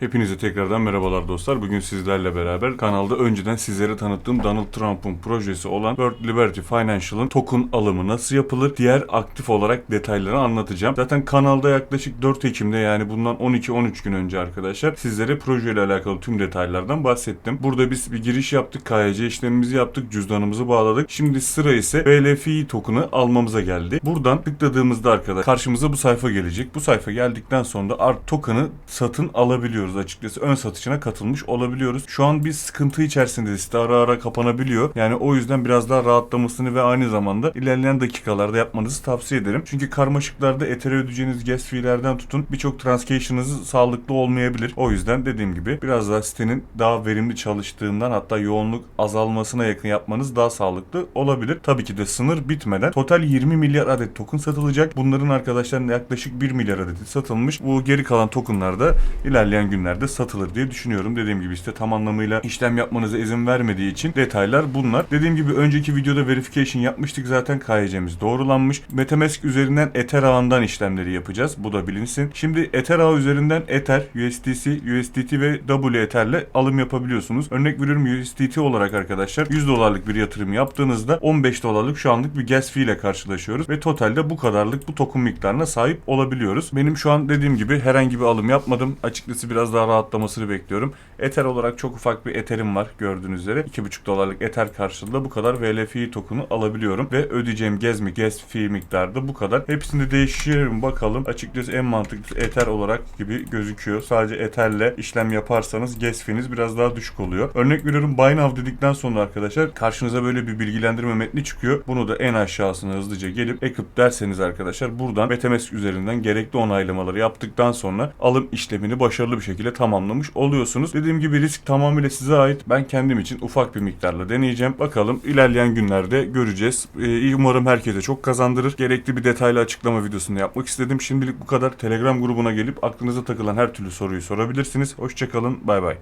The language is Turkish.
Hepinize tekrardan merhabalar dostlar. Bugün sizlerle beraber kanalda önceden sizlere tanıttığım Donald Trump'ın projesi olan World Liberty Financial'ın token alımı nasıl yapılır? Diğer aktif olarak detayları anlatacağım. Zaten kanalda yaklaşık 4 Ekim'de yani bundan 12-13 gün önce arkadaşlar sizlere projeyle alakalı tüm detaylardan bahsettim. Burada biz bir giriş yaptık. KYC işlemimizi yaptık. Cüzdanımızı bağladık. Şimdi sıra ise BLFI token'ı almamıza geldi. Buradan tıkladığımızda arkadaşlar karşımıza bu sayfa gelecek. Bu sayfa geldikten sonra art token'ı satın alabiliyoruz açıkçası. Ön satışına katılmış olabiliyoruz. Şu an bir sıkıntı içerisinde site ara ara kapanabiliyor. Yani o yüzden biraz daha rahatlamasını ve aynı zamanda ilerleyen dakikalarda yapmanızı tavsiye ederim. Çünkü karmaşıklarda Ether'e ödeyeceğiniz gas fee'lerden tutun birçok transaksiyonunuz sağlıklı olmayabilir. O yüzden dediğim gibi biraz daha sitenin daha verimli çalıştığından hatta yoğunluk azalmasına yakın yapmanız daha sağlıklı olabilir. Tabii ki de sınır bitmeden total 20 milyar adet token satılacak. Bunların arkadaşlar yaklaşık 1 milyar adeti satılmış. Bu geri kalan tokenlar da ilerleyen günlerde satılır diye düşünüyorum. Dediğim gibi işte tam anlamıyla işlem yapmanıza izin vermediği için detaylar bunlar. Dediğim gibi önceki videoda verification yapmıştık zaten KYC'miz doğrulanmış. Metamask üzerinden Ether ağından işlemleri yapacağız. Bu da bilinsin. Şimdi Ether ağı üzerinden Ether, USDC, USDT ve W Ether'le alım yapabiliyorsunuz. Örnek veriyorum USDT olarak arkadaşlar 100 dolarlık bir yatırım yaptığınızda 15 dolarlık şu anlık bir gas fee ile karşılaşıyoruz ve totalde bu kadarlık bu token miktarına sahip olabiliyoruz. Benim şu an dediğim gibi herhangi bir alım yapmadım. Açıkçası biraz daha rahatlamasını bekliyorum. Ether olarak çok ufak bir Ether'im var gördüğünüz üzere. 2,5 dolarlık Ether karşılığında bu kadar VLFI token'u alabiliyorum ve ödeyeceğim gas mi gas fee miktarı da bu kadar. Hepsini değiştirelim bakalım. Açıkçası en mantıklısı Ether olarak gibi gözüküyor. Sadece Ether'le işlem yaparsanız gas fee'niz biraz daha düşük oluyor. Örnek veriyorum Buy Now dedikten sonra arkadaşlar karşınıza böyle bir bilgilendirme metni çıkıyor. Bunu da en aşağısına hızlıca gelip ekip derseniz arkadaşlar buradan MetaMask üzerinden gerekli onaylamaları yaptıktan sonra alım işlemini başarılı bir şekilde tamamlamış oluyorsunuz. Dediğim gibi risk tamamıyla size ait. Ben kendim için ufak bir miktarla deneyeceğim. Bakalım ilerleyen günlerde göreceğiz. Ee, umarım herkese çok kazandırır. Gerekli bir detaylı açıklama videosunu yapmak istedim. Şimdilik bu kadar. Telegram grubuna gelip aklınıza takılan her türlü soruyu sorabilirsiniz. Hoşçakalın. Bay bay.